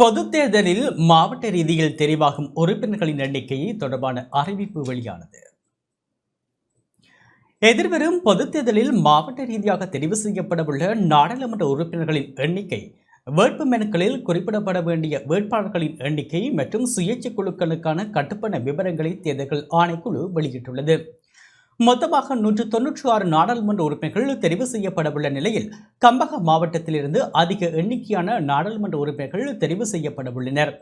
பொது தேர்தலில் மாவட்ட ரீதியில் தெரிவாகும் உறுப்பினர்களின் எண்ணிக்கை தொடர்பான அறிவிப்பு வெளியானது. எதிர்வரும் பொது தேர்தலில் மாவட்ட ரீதியாக தெரிவு செய்யப்படவுள்ள நாடாளுமன்ற உறுப்பினர்களின் எண்ணிக்கை வேட்பு மனுக்களில் குறிப்பிடப்பட வேண்டிய வேட்பாளர்களின் எண்ணிக்கை மற்றும் சுயேட்சை குழுக்களுக்கான கட்டுப்பண விவரங்களை தேர்தல்கள் ஆணைக்குழு வெளியிட்டுள்ளது. மொத்தமாக நூற்று தொன்னூற்றி ஆறு நாடாளுமன்ற உறுப்பினர்கள் தெரிவு செய்யப்படவுள்ள நிலையில் கம்பக மாவட்டத்திலிருந்து அதிக எண்ணிக்கையான நாடாளுமன்ற உறுப்பினர்கள் தெரிவு செய்யப்படவுள்ளனர்.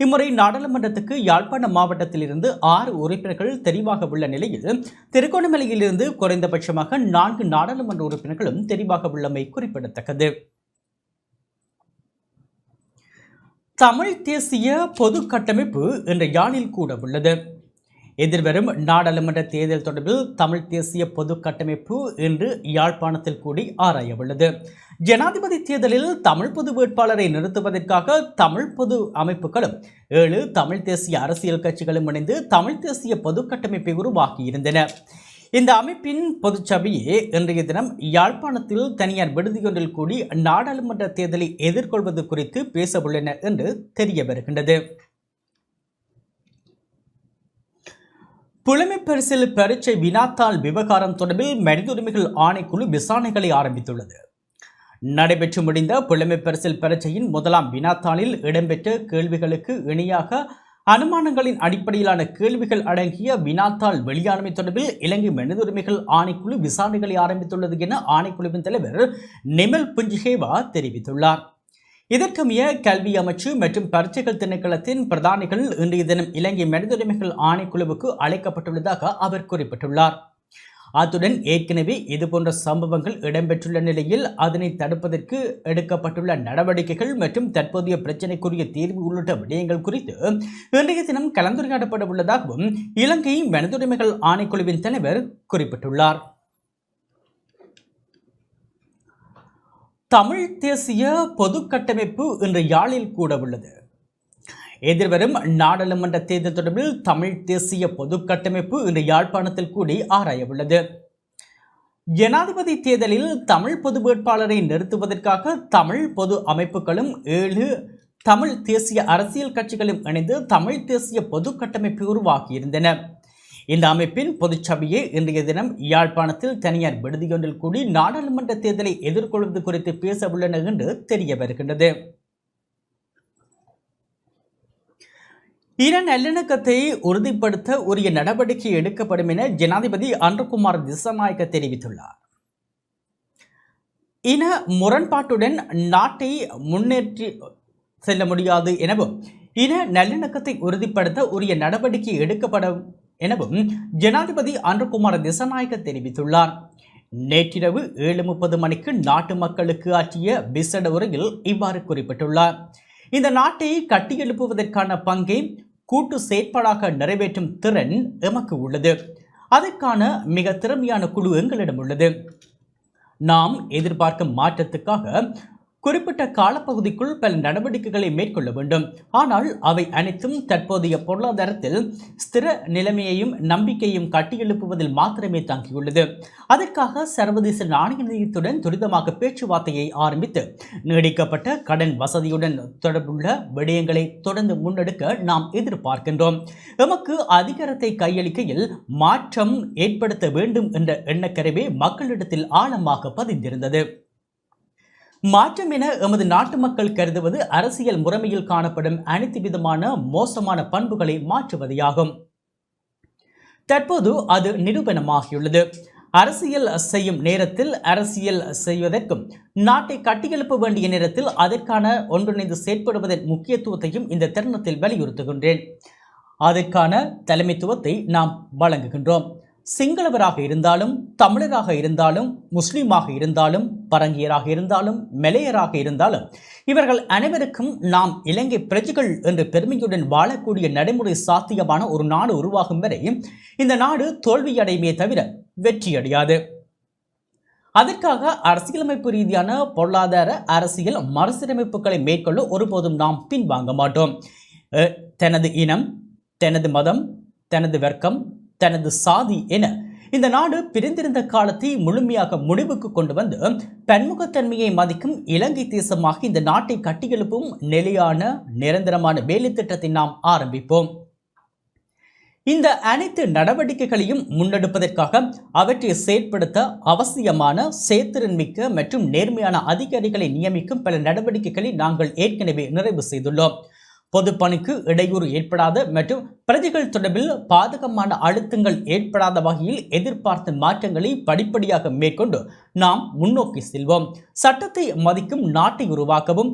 இம்முறை நாடாளுமன்றத்துக்கு யாழ்ப்பாண மாவட்டத்திலிருந்து ஆறு உறுப்பினர்கள் தெரிவாக உள்ள நிலையில் திருகோணமலையிலிருந்து குறைந்தபட்சமாக நான்கு நாடாளுமன்ற உறுப்பினர்களும் தெரிவாக உள்ளமை குறிப்பிடத்தக்கது. தமிழ் தேசிய பொது கட்டமைப்பு என்ற யாழில் கூட உள்ளது எதிர்வரும் நாடாளுமன்ற தேர்தல் தொடர்பில் தமிழ் தேசிய பொது கட்டமைப்பு என்று யாழ்ப்பாணத்தில் கூடி ஆராயவுள்ளது. ஜனாதிபதி தேர்தலில் தமிழ் பொது வேட்பாளரை நிறுத்துவதற்காக தமிழ் பொது அமைப்புகளும் ஏழு தமிழ் தேசிய அரசியல் கட்சிகளும் இணைந்து தமிழ் தேசிய பொது கட்டமைப்பை உருவாக்கியிருந்தன. இந்த அமைப்பின் பொதுச்சபையே இன்றைய தினம் யாழ்ப்பாணத்தில் தனியார் விடுதியொன்றில் கூடி நாடாளுமன்ற தேர்தலை எதிர்கொள்வது குறித்து பேசவுள்ளன என்று தெரிய வருகின்றது புலமைப்பரிசில் பரீட்சை வினாத்தாள் விவகாரம் தொடர்பில் மனித உரிமைகள் ஆணைக்குழு விசாரணைகளை ஆரம்பித்துள்ளது. நடைபெற்று முடிந்த புலமைப்பரிசில் பரீட்சையின் முதலாம் வினாத்தாளில் இடம்பெற்ற கேள்விகளுக்கு இணையாக அனுமானங்களின் அடிப்படையிலான கேள்விகள் அடங்கிய வினாத்தாள் வெளியாண்மை தொடர்பில் இலங்கை மனித உரிமைகள் ஆணைக்குழு விசாரணைகளை ஆரம்பித்துள்ளது என ஆணைக்குழுவின் தலைவர் நிமல் புஞ்சிகேவா தெரிவித்துள்ளார். இதற்கமைய கல்வி அமைச்சு மற்றும் பரீட்சைகள் திணைக்களத்தின் பிரதானிகள் இன்றைய தினம் இலங்கை மனிதுரிமைகள் ஆணைக்குழுவுக்கு அழைக்கப்பட்டுள்ளதாக அவர் குறிப்பிட்டுள்ளார். அத்துடன் ஏற்கனவே இதுபோன்ற சம்பவங்கள் இடம்பெற்றுள்ள நிலையில் அதனை தடுப்பதற்கு எடுக்கப்பட்டுள்ள நடவடிக்கைகள் மற்றும் தற்போதைய பிரச்சினைக்குரிய தீர்வு உள்ளிட்ட விடயங்கள் குறித்து இன்றைய தினம் கலந்துரையாடப்பட உள்ளதாகவும் இலங்கை மனிதுரிமைகள் ஆணைக்குழுவின் தலைவர் குறிப்பிட்டுள்ளார். தமிழ் தேசிய பொது கட்டமைப்பு இன்று யாழில் கூட உள்ளது. எதிர்வரும் நாடாளுமன்ற தேர்தல் தொடர்பில் தமிழ் தேசிய பொது கட்டமைப்பு இன்று யாழ்ப்பாணத்தில் கூடி ஆராய உள்ளது. ஜனாதிபதி தேர்தலில் தமிழ் பொது வேட்பாளரை நிறுத்துவதற்காக தமிழ் பொது அமைப்புகளும் ஏழு தமிழ் தேசிய அரசியல் கட்சிகளும் இணைந்து தமிழ் தேசிய பொது கட்டமைப்பு உருவாகியிருந்தன இந்த அமைப்பின் பொதுச்சபையே இன்றைய தினம் யாழ்ப்பாணத்தில் தனியார் விடுதியொன்றில் கூடி நாடாளுமன்ற தேர்தலை எதிர்கொள்வது குறித்து பேச உள்ளன என்று தெரிய வருகின்றது. இன நல்லிணக்கத்தை உறுதிப்படுத்த உரிய நடவடிக்கை எடுக்கப்படும் என ஜனாதிபதி அன்றுகுமார் திசநாயக்க தெரிவித்துள்ளார். இன முரண்பாட்டுடன் நாட்டை முன்னேற்றி செல்ல முடியாது எனவும் இன நல்லிணக்கத்தை உறுதிப்படுத்த உரிய நடவடிக்கை எடுக்கப்படும் எனவும் ஜனாதிபதி அன்றுகுமார் திசநாயக்க தெரிவித்துள்ளார். நேற்றிரவு ஏழு முப்பது மணிக்கு நாட்டு மக்களுக்கு ஆற்றிய விசட உரையில் இவ்வாறு குறிப்பிட்டுள்ளார். இந்த நாட்டை கட்டியெழுப்புவதற்கான பங்கை கூட்டு செயற்பாடாக நிறைவேற்றும் திறன் எமக்கு உள்ளது. அதற்கான மிக திறமையான குழு எங்களிடம் உள்ளது. நாம் எதிர்பார்க்கும் மாற்றத்துக்காக குறிப்பிட்ட காலப்பகுதிக்குள் பல நடவடிக்கைகளை மேற்கொள்ள வேண்டும். ஆனால் அவை அனைத்தும் தற்போதைய பொருளாதாரத்தில் ஸ்திர நிலைமையையும் நம்பிக்கையும் கட்டியெழுப்புவதில் மாத்திரமே தாங்கியுள்ளது. அதற்காக சர்வதேச நாணய நிதியத்துடன் துரிதமாக பேச்சுவார்த்தையை ஆரம்பித்து நீடிக்கப்பட்ட கடன் வசதியுடன் தொடர்புள்ள விடயங்களை தொடர்ந்து முன்னெடுக்க நாம் எதிர்பார்க்கின்றோம். எமக்கு அதிகாரத்தை கையளிக்கையில் மாற்றம் ஏற்படுத்த வேண்டும் என்ற எண்ணக்கருவே மக்களிடத்தில் ஆழமாக பதிந்திருந்தது. மாற்றம் என எமது நாட்டு மக்கள் கருதுவது அரசியல் முறைமையில் காணப்படும் அனைத்து விதமான மோசமான பண்புகளை மாற்றுவதையாகும். தற்போது அது நிரூபணமாகியுள்ளது. அரசியல் செய்யும் நேரத்தில் அரசியல் செய்வதற்கும் நாட்டை கட்டியெழுப்ப வேண்டிய நேரத்தில் அதற்கான ஒன்றிணைந்து செயற்படுவதன் முக்கியத்துவத்தையும் இந்த தருணத்தில் வலியுறுத்துகின்றேன். அதற்கான தலைமைத்துவத்தை நாம் வழங்குகின்றோம். சிங்களவராக இருந்தாலும் தமிழராக இருந்தாலும் முஸ்லீமாக இருந்தாலும் பரங்கியராக இருந்தாலும் மெலையராக இருந்தாலும் இவர்கள் அனைவருக்கும் நாம் இலங்கை பிரஜைகள் என்ற பெருமையுடன் வாழக்கூடிய நடைமுறை சாத்தியமான ஒரு நாடு உருவாகும் வரை இந்த நாடு தோல்வியடையுமே தவிர வெற்றியடையாது. அதற்காக அரசியலமைப்பு ரீதியான பொருளாதார அரசியல் மறுசீரமைப்புகளை மேற்கொள்ள ஒருபோதும் நாம் பின்வாங்க மாட்டோம். தனது இனம் தனது மதம் தனது வர்க்கம் தனது சாதி என இந்த நாடு பிரிந்திருந்த காலத்தை முழுமையாக முடிவுக்கு கொண்டு வந்து பன்முகத்தன்மையை மதிக்கும் இலங்கை தேசமாக இந்த நாட்டை கட்டியெழுப்பும் நிலையான நிரந்தரமான வேலை திட்டத்தை நாம் ஆரம்பிப்போம். இந்த அனைத்து நடவடிக்கைகளையும் முன்னெடுப்பதற்காக அவற்றை செயற்படுத்த அவசியமான செயற்திறன்மிக்க மற்றும் நேர்மையான அதிகாரிகளை நியமிக்கும் பல நடவடிக்கைகளை நாங்கள் ஏற்கனவே நிறைவு செய்துள்ளோம். பொதுப்பணிக்கு இடையூறு ஏற்படாத மற்றும் பிரஜைகள் தொடர்பில் பாதகமான அழுத்தங்கள் ஏற்படாத வகையில் எதிர்பார்த்த மாற்றங்களை படிப்படியாக மேற்கொண்டு நாம் முன்னோக்கி செல்வோம். சட்டத்தை மதிக்கும் நாட்டை உருவாக்கவும்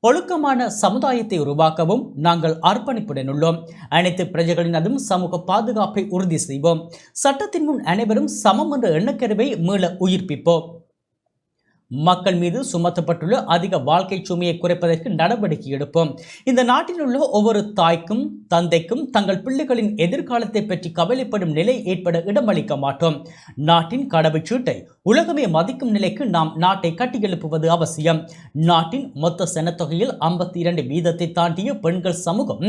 ஒழுக்கமான சமுதாயத்தை உருவாக்கவும் நாங்கள் அர்ப்பணிப்புடன் உள்ளோம். அனைத்து பிரஜைகளினதும் சமூக பாதுகாப்பை உறுதி செய்வோம். சட்டத்தின் முன் அனைவரும் சமம் என்ற எண்ணக்கருவை மீள உயிர்ப்பிப்போம். மக்கள் மீது சுமத்தப்பட்டுள்ள அதிக வாழ்க்கை சுமையை குறைப்பதற்கு நடவடிக்கை எடுப்போம். இந்த நாட்டில் உள்ள ஒவ்வொரு தாய்க்கும் தந்தைக்கும் தங்கள் பிள்ளைகளின் எதிர்காலத்தை பற்றி கவலைப்படும் நிலை ஏற்பட இடமளிக்க மாட்டோம். நாட்டின் கடவுச்சீட்டை உலகமே மதிக்கும் நிலைக்கு நாம் நாட்டை கட்டியெழுப்புவது அவசியம். நாட்டின் மொத்த சனத்தொகையில் ஐம்பத்தி இரண்டு வீதத்தை தாண்டிய பெண்கள் சமூகம்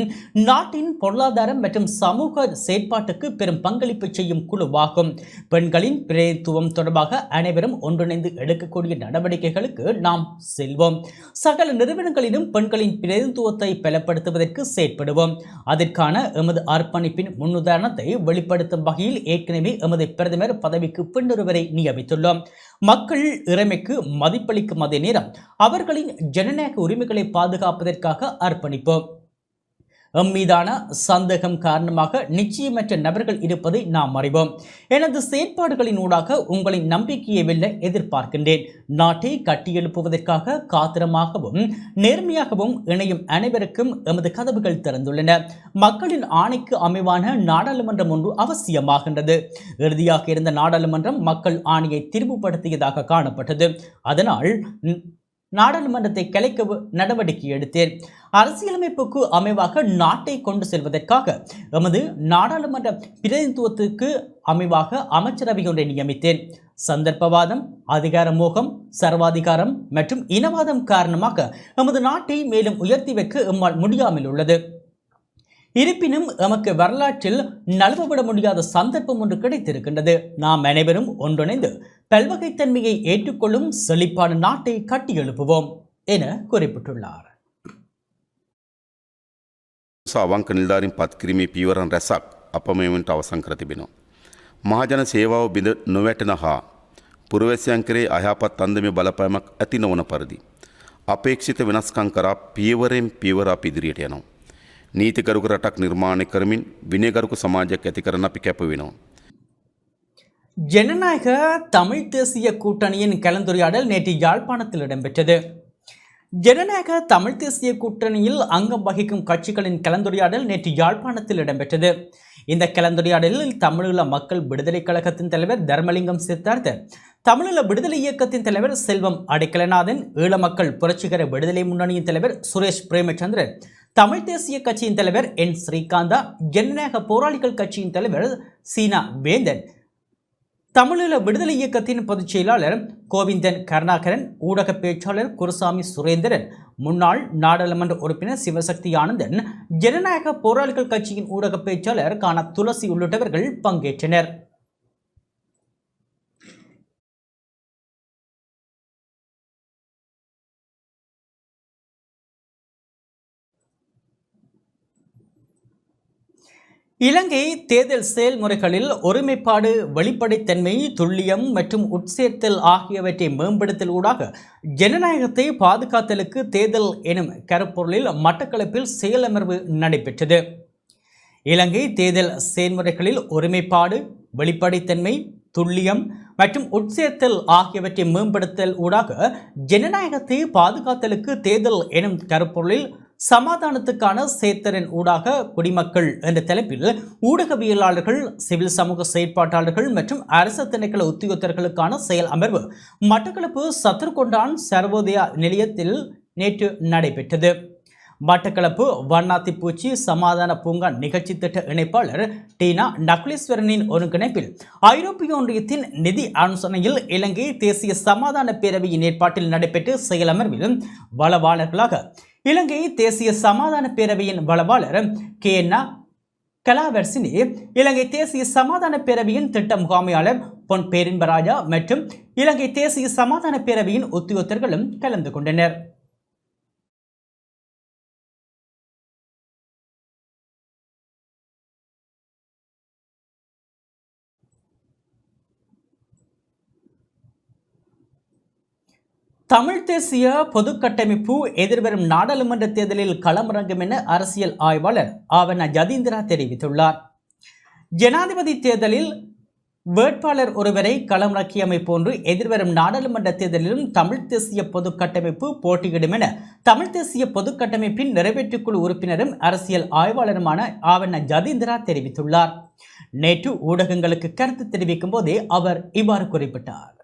நாட்டின் பொருளாதாரம் மற்றும் சமூக செயற்பாட்டுக்கு பெரும் பங்களிப்பு செய்யும் குழுவாகும். பெண்களின் பிரதித்துவம் தொடர்பாக அனைவரும் ஒன்றிணைந்து எடுக்கக்கூடிய நடவடிக்கைகளுக்கு நாம் செல்வோம். சகல நிறுவனங்களிலும் பெண்களின் பிரதிநிதித்துவத்தை பலப்படுத்துவதற்கு செயற்படுவோம். அதற்கான எமது அர்ப்பணிப்பின் முன்னுதாரணத்தை வெளிப்படுத்தும் வகையில் ஏற்கனவே எமது பிரதமர் பதவிக்கு பின்னொருவரை நியமித்துள்ளோம் மக்கள் இறைமைக்கு மதிப்பளிக்கும் அதே நேரம் அவர்களின் ஜனநாயக உரிமைகளை பாதுகாப்பதற்காக அர்ப்பணிப்போம். எம்மீதான சந்தேகம் காரணமாக நிச்சயமற்ற நபர்கள் இருப்பதை நாம் அறிவோம். எனது செயற்பாடுகளின் ஊடாக உங்களின் நம்பிக்கையை வெல்ல எதிர்பார்க்கின்றேன். நாட்டை கட்டியெழுப்புவதற்காக காத்திரமாகவும் நேர்மையாகவும் இணையும் அனைவருக்கும் எமது கதவுகள் திறந்துள்ளன. மக்களின் ஆணைக்கு அமைவான நாடாளுமன்றம் ஒன்று அவசியமாகின்றது. இறுதியாக இருந்த நாடாளுமன்றம் மக்கள் ஆணையை திரும்புபடுத்தியதாக காணப்பட்டது. அதனால் நாடாளுமன்றத்தை கலைக்க நடவடிக்கை எடுத்தேன். அரசியலமைப்புக்கு அமைவாக நாட்டை கொண்டு செல்வதற்காக எமது நாடாளுமன்ற பிரதிநிதித்துவத்துக்கு அமைவாக அமைச்சரவை ஒன்றை நியமித்தேன். சந்தர்ப்பவாதம் அதிகார மோகம் சர்வாதிகாரம் மற்றும் இனவாதம் காரணமாக எமது நாட்டை மேலும் உயர்த்தி வைக்க எம்மால் முடியாமல் உள்ளது இருப்பினும் எமக்கு வரலாற்றில் நழுவவிட முடியாத சந்தர்ப்பம் ஒன்று கிடைத்திருக்கின்றது நாம் அனைவரும் ஒன்றிணைந்து பல்வகைத்தன்மையை ஏற்றுக்கொள்ளும் செழிப்பான நாட்டை கட்டியெழுப்புவோம் என குறிப்பிட்டுள்ளார் අවංක නිල්ධාරින් පත් කිරීමේ පීවරන් රැසක් අප මෙමට අවසං කර තිබෙනවා. මහජන සේවාව බිඳ නොවැටෙන හා පුරවැසියන් කරේ අයහපත් අන්දමේ බලපෑමක් ඇති නොවන පරිදි. අපේක්ෂිත වෙනස්කං කරා පියවරෙන් පියවර අප ඉදිරියට යනවා. නීතිකරුක රටක් නිර්මාණය කරමින් විනයගරුක සමාජයක් ඇති කරන අපි කැප වෙනවා. ஜனநாயக தமிழ் தேசிய கூட்டணியின் கலந்துரையாடல் நேற்று யாழ்ப்பாணத்தில் இடம்பெற்றது ஜனநாயக தமிழ் தேசிய கூட்டணியில் அங்கம் வகிக்கும் கட்சிகளின் கலந்துரையாடல் நேற்று யாழ்ப்பாணத்தில் இடம்பெற்றது இந்த கலந்துரையாடலில் தமிழீழ மக்கள் விடுதலை கழகத்தின் தலைவர் தர்மலிங்கம் சித்தார்த்தர் தமிழீழ விடுதலை இயக்கத்தின் தலைவர் செல்வம் அடைக்கலநாதன் ஈழ மக்கள் புரட்சிகர விடுதலை முன்னணியின் தலைவர் சுரேஷ் பிரேமச்சந்திரன் தமிழ் தேசிய கட்சியின் தலைவர் என் ஸ்ரீகாந்தா ஜனநாயக போராளிகள் கட்சியின் தலைவர் சீனா வேந்தன் தமிழீழ விடுதலை இயக்கத்தின் பொதுச் செயலாளர் கோவிந்தன் கருணாகரன் ஊடக பேச்சாளர் குருசாமி சுரேந்திரன் முன்னாள் நாடாளுமன்ற உறுப்பினர் சிவசக்தி ஆனந்தன் ஜனநாயக போராளிகள் கட்சியின் ஊடக பேச்சாளர் கான துளசி உள்ளிட்டவர்கள் பங்கேற்றனர். இலங்கை தேர்தல் செயல்முறைகளில் ஒருமைப்பாடு வெளிப்படைத்தன்மை துல்லியம் மற்றும் உட்சேர்த்தல் ஆகியவற்றை மேம்படுத்தல் ஊடாக ஜனநாயகத்தை பாதுகாத்தலுக்கு தேர்தல் எனும் கருப்பொருளில் மட்டக்களப்பில் செயலமர்வு நடைபெற்றது. இலங்கை தேர்தல் செயல்முறைகளில் ஒருமைப்பாடு வெளிப்படைத்தன்மை துல்லியம் மற்றும் உட்சேர்த்தல் ஆகியவற்றை மேம்படுத்தல் ஊடாக ஜனநாயகத்தை பாதுகாத்தலுக்கு தேர்தல் எனும் கருப்பொருளில் சமாதானத்துக்கான சேத்தரின் ஊடாக குடிமக்கள் என்ற தலைப்பில் ஊடகவியலாளர்கள் சிவில் சமூக செயற்பாட்டாளர்கள் மற்றும் அரசு திணைக்கள உத்தியோகத்தர்களுக்கான செயல் அமர்வு மட்டக்களப்பு சத்ருகொண்டான் சர்வோதயா நிலையத்தில் நேற்று நடைபெற்றது. மட்டக்களப்பு வண்ணாத்தி பூச்சி சமாதான பூங்கா நிகழ்ச்சி திட்ட இணைப்பாளர் டீனா நக்லீஸ்வரனின் ஒருங்கிணைப்பில் ஐரோப்பிய ஒன்றியத்தின் நிதி ஆலோசனையில் இலங்கை தேசிய சமாதான பேரவையின் ஏற்பாட்டில் நடைபெற்ற செயலமர்வில் வளவாளர்களாக இலங்கை தேசிய சமாதான பேரவையின் வளவாளர் கே. என்னா கலாவர்சினி இலங்கை தேசிய சமாதான பேரவையின் திட்ட முகாமையாளர் பொன் பேரின்பராஜா மற்றும் இலங்கை தேசிய சமாதான பேரவையின் உத்தியோகத்தர்களும் கலந்து கொண்டனர். தமிழ் தேசிய பொது கட்டமைப்பு எதிர்வரும் நாடாளுமன்ற தேர்தலில் களமிறங்கும் என அரசியல் ஆய்வாளர் ஆவண ஜதீந்திரா தெரிவித்துள்ளார். ஜனாதிபதி தேர்தலில் வேட்பாளர் ஒருவரை களமிறக்கியமை போன்று எதிர்வரும் நாடாளுமன்ற தேர்தலிலும் தமிழ் தேசிய பொது கட்டமைப்பு போட்டியிடும் என தமிழ் தேசிய பொது கட்டமைப்பின் நிறைவேற்றுக்குழு உறுப்பினரும் அரசியல் ஆய்வாளருமான ஆவண ஜதீந்திரா தெரிவித்துள்ளார். நேற்று ஊடகங்களுக்கு கருத்து தெரிவிக்கும் போதே அவர் இவ்வாறு குறிப்பிட்டார்.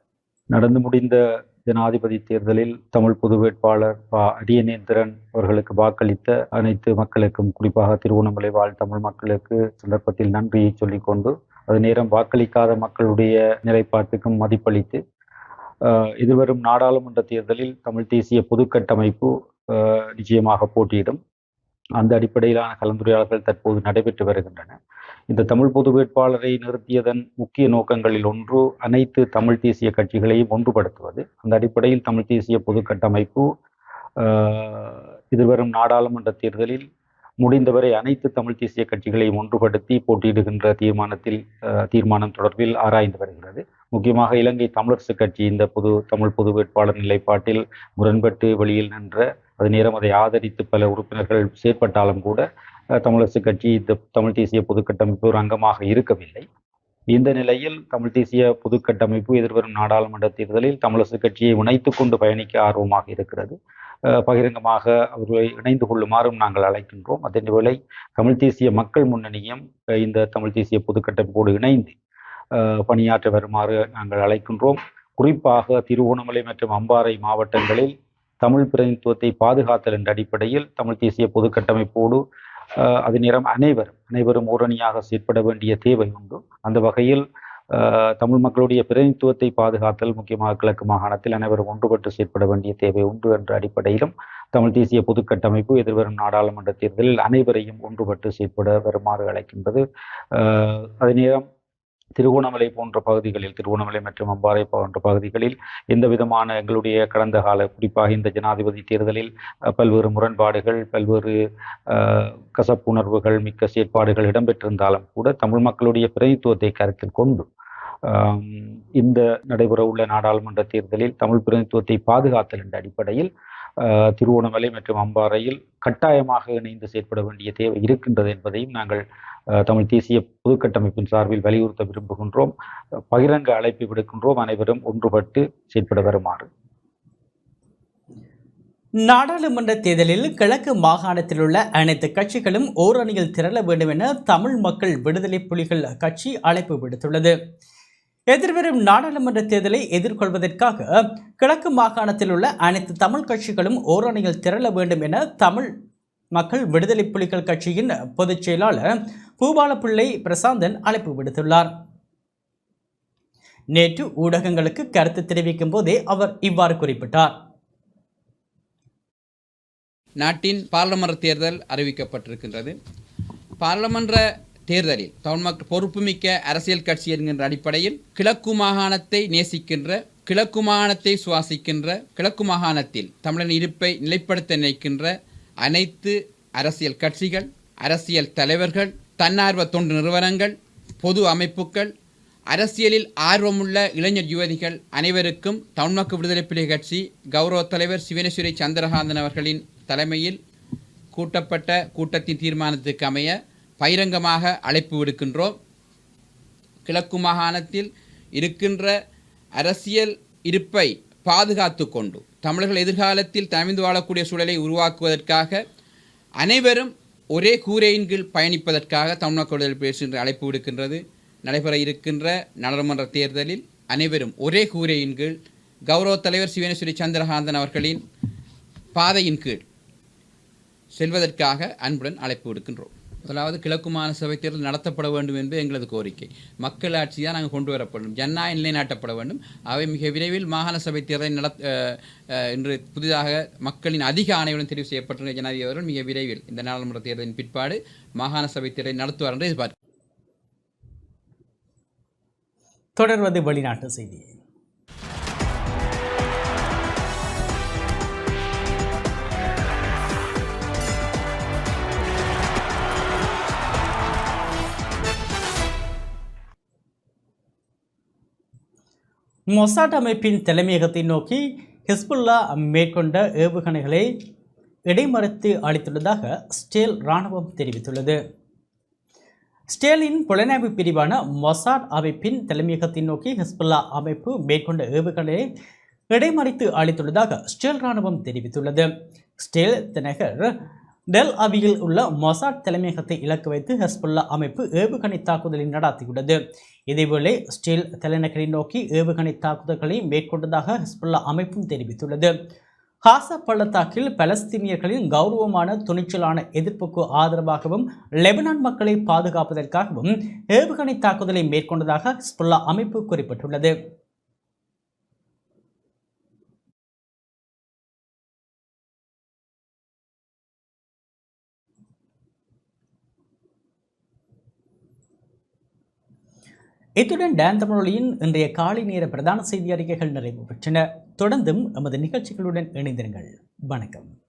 நடந்து முடிந்த ஜனாதிபதி தேர்தலில் தமிழ் பொது வேட்பாளர் பா அரியநேந்திரன் அவர்களுக்கு வாக்களித்த அனைத்து மக்களுக்கும் குறிப்பாக திருவண்ணாமலை வாழ் தமிழ் மக்களுக்கு சந்தர்ப்பத்தில் நன்றியை சொல்லிக்கொண்டு அது நேரம் வாக்களிக்காத மக்களுடைய நிலைப்பாட்டுக்கும் மதிப்பளித்து எதிர்வரும் நாடாளுமன்ற தேர்தலில் தமிழ் தேசிய பொதுக்கட்டமைப்பு நிச்சயமாக போட்டியிடும். அந்த அடிப்படையிலான கலந்துரையாடல்கள் தற்போது நடைபெற்று வருகின்றன. இந்த தமிழ் பொது வேட்பாளரை நிறுத்தியதன் முக்கிய நோக்கங்களில் ஒன்று அனைத்து தமிழ் தேசிய கட்சிகளையும் ஒன்றுபடுத்துவது. அந்த அடிப்படையில் தமிழ் தேசிய பொது கட்டமைப்பு ஆஹ், எதிர்வரும் நாடாளுமன்ற தேர்தலில் முடிந்தவரை அனைத்து தமிழ் தேசிய கட்சிகளையும் ஒன்றுபடுத்தி போட்டியிடுகின்ற தீர்மானத்தில் தீர்மானம் தொடர்பில் ஆராய்ந்து வருகிறது. முக்கியமாக இலங்கை தமிழரசு கட்சி இந்த பொது தமிழ் பொது வேட்பாளர் நிலைப்பாட்டில் முரண்பட்டு வெளியில் நின்ற அது நேரம் அதை ஆதரித்து பல உறுப்பினர்கள் செயற்பட்டாலும் கூட தமிழரசு கட்சி இந்த தமிழ் தேசிய பொதுக்கட்டமைப்பு ஒரு அங்கமாக இருக்கவில்லை. இந்த நிலையில் தமிழ் தேசிய பொதுக்கட்டமைப்பு எதிர்வரும் நாடாளுமன்ற தேர்தலில் தமிழரசு கட்சியை இணைத்துக் கொண்டு பயணிக்க ஆர்வமாக இருக்கிறது. பகிரங்கமாக அவர்களை இணைந்து கொள்ளுமாறும் நாங்கள் அழைக்கின்றோம். அதேவேளை தமிழ் தேசிய மக்கள் முன்னணியும் இந்த தமிழ் தேசிய பொதுக்கட்டமைப்போடு இணைந்து பணியாற்ற வருமாறு நாங்கள் அழைக்கின்றோம். குறிப்பாக திருவோணமலை மற்றும் அம்பாறை மாவட்டங்களில் தமிழ் பிரதிநிதித்துவத்தை பாதுகாத்தல் என்ற அடிப்படையில் தமிழ் தேசிய பொதுக்கட்டமைப்போடு அது நேரம் அனைவரும் அனைவரும் ஓரணியாக செயற்பட வேண்டிய தேவை உண்டு. அந்த வகையில் தமிழ் மக்களுடைய பிரதிநிதித்துவத்தை பாதுகாத்தல் முக்கியமாக கிழக்கு மாகாணத்தில் அனைவரும் ஒன்றுபட்டு செயற்பட வேண்டிய தேவை உண்டு என்ற அடிப்படையிலும் தமிழ் தேசிய பொதுக்கட்டமைப்பு எதிர்வரும் நாடாளுமன்ற தேர்தலில் அனைவரையும் ஒன்றுபட்டு செயற்பட வருமாறு அழைக்கின்றது. அதே நேரம் திருகோணமலை போன்ற பகுதிகளில் திருகோணமலை மற்றும் அம்பாறை போன்ற பகுதிகளில் எந்த விதமான எங்களுடைய கடந்த கால குறிப்பாக இந்த ஜனாதிபதி தேர்தலில் அஹ், பல்வேறு முரண்பாடுகள் பல்வேறு கசப்புணர்வுகள் மிக்க செயற்பாடுகள் இடம்பெற்றிருந்தாலும் கூட தமிழ் மக்களுடைய பிரதித்துவத்தை கருத்தில் கொண்டு ஆம், இந்த நடைபெறவுள்ள நாடாளுமன்ற தேர்தலில் தமிழ் பிரதித்துவத்தை பாதுகாத்தல் என்ற அடிப்படையில் திருவோணமலை மற்றும் அம்பாறையில் கட்டாயமாக இணைந்து செயற்பட வேண்டிய தேவை இருக்கின்றது என்பதையும் நாங்கள் அஹ், தமிழ் தேசிய பொதுக்கட்டமைப்பின் சார்பில் வலியுறுத்த விரும்புகின்றோம். பகிரங்க அழைப்பு விடுக்கின்றோம். அனைவரும் ஒன்றுபட்டு செயற்பட வருமாறு. நாடாளுமன்ற தேர்தலில் கிழக்கு மாகாணத்தில் உள்ள அனைத்து கட்சிகளும் ஓரணியில் திரள வேண்டும் என தமிழ் மக்கள் விடுதலை புலிகள் கட்சி அழைப்பு விடுத்துள்ளது. எதிர்வரும் நாடாளுமன்ற தேர்தலை எதிர்கொள்வதற்காக கிழக்கு மாகாணத்தில் உள்ள அனைத்து தமிழ் கட்சிகளும் ஓரணியில் திரள வேண்டும் என தமிழ் மக்கள் விடுதலை புலிகள் கட்சியின் பொதுச் செயலாளர் பூபாலப்பிள்ளை பிரசாந்தன் அழைப்பு விடுத்துள்ளார். நேற்று ஊடகங்களுக்கு கருத்து தெரிவிக்கும் போதே அவர் இவ்வாறு குறிப்பிட்டார். நாட்டின் பாராளுமன்ற தேர்தல் அறிவிக்கப்பட்டிருக்கின்றது. பாராளுமன்ற தேர்தலில் தமிழ் மக்கள் பொறுப்புமிக்க அரசியல் கட்சி என்கின்ற அடிப்படையில் கிழக்கு மாகாணத்தை நேசிக்கின்ற கிழக்கு மாகாணத்தை சுவாசிக்கின்ற கிழக்கு மாகாணத்தில் தமிழன் இருப்பை நிலைப்படுத்த நினைக்கின்ற அனைத்து அரசியல் கட்சிகள் அரசியல் தலைவர்கள் தன்னார்வ தொண்டு நிறுவனங்கள் பொது அமைப்புகள் அரசியலில் ஆர்வமுள்ள இளைஞர் யுவதிகள் அனைவருக்கும் தமிழ் மக்கள் விடுதலை புலிகள் கட்சி கௌரவ தலைவர் சிவனேஸ்வரி சந்திரகாந்தன் அவர்களின் தலைமையில் கூட்டப்பட்ட கூட்டத்தின் தீர்மானத்துக்கு அமைய பகிரங்கமாக அழைப்பு விடுக்கின்றோம். கிழக்கு மாகாணத்தில் இருக்கின்ற அரசியல் இருப்பை பாதுகாத்து கொண்டு தமிழர்கள் எதிர்காலத்தில் தமிழ்ந்து வாழக்கூடிய சூழலை உருவாக்குவதற்காக அனைவரும் ஒரே கூரையின் கீழ் பயணிப்பதற்காக தமிழ் மக்கள் பேசுகின்ற அழைப்பு விடுக்கின்றது. நடைபெற இருக்கின்ற நாடாளுமன்ற தேர்தலில் அனைவரும் ஒரே கூரையின் கீழ் கௌரவ தலைவர் சிவனேஸ்வரி சந்திரகாந்தன் அவர்களின் பாதையின் கீழ் செல்வதற்காக அன்புடன் அழைப்பு விடுக்கின்றோம். முதலாவது கிழக்கு மாநில சபை தேர்தல் நடத்தப்பட வேண்டும் என்பது எங்களது கோரிக்கை. மக்கள் ஆட்சி தான் நாங்கள் கொண்டு வரப்படும் ஜனநாயக நிலைநாட்டப்பட வேண்டும். அவை மிக விரைவில் மாகாண சபை தேர்தலை நடத் இன்று புதிதாக மக்களின் அதிக ஆணையுடன் தெரிவு செய்யப்பட்டுள்ள ஜனாதிபதி அவர்கள் மிக விரைவில் இந்த நாடாளுமன்ற தேர்தலின் பிற்பாடு மாகாண சபை தேர்தலை நடத்துவார் என்று எதிர்பார்க்கிறோம். தொடர்வது வெளிநாட்டு செய்தி மொசாட் அமைப்பின் தலைமையகத்தை நோக்கி ஹிஸ்புல்லா மேற்கொண்ட ஏவுகணைகளை இடைமறித்து அளித்துள்ளதாக ஸ்டேல் இராணுவம் தெரிவித்துள்ளது. ஸ்டேலின் புலனாய்வு பிரிவான மொசாட் அமைப்பின் தலைமையகத்தை நோக்கி ஹிஸ்புல்லா அமைப்பு மேற்கொண்ட ஏவுகணையை இடைமறித்து அளித்துள்ளதாக ஸ்டேல் இராணுவம் தெரிவித்துள்ளது. ஸ்டேல் தினகர் டெல் அவியில் உள்ள மொசாட் தலைமையகத்தை இலக்கு வைத்து ஹெஸ்புல்லா அமைப்பு ஏவுகணை தாக்குதலை நடாத்தியுள்ளது. இதேவேளை ஸ்டீல் தலைநகரை நோக்கி ஏவுகணை தாக்குதல்களை மேற்கொண்டதாக ஹெஸ்புல்லா அமைப்பும் தெரிவித்துள்ளது. காசா பள்ளத்தாக்கில் பலஸ்தீனியர்களின் கௌரவமான துணிச்சலான எதிர்ப்புக்கு ஆதரவாகவும் லெபனான் மக்களை பாதுகாப்பதற்காகவும் ஏவுகணை தாக்குதலை மேற்கொண்டதாக ஹிஸ்புல்லா அமைப்பு குறிப்பிட்டுள்ளது. இத்துடன் டேன் தமிழொலியின் இன்றைய காலை நேர பிரதான செய்தி அறிக்கைகள் நிறைவு பெற்றன. தொடர்ந்தும் எமது நிகழ்ச்சிகளுடன் இணைந்திருங்கள். வணக்கம்.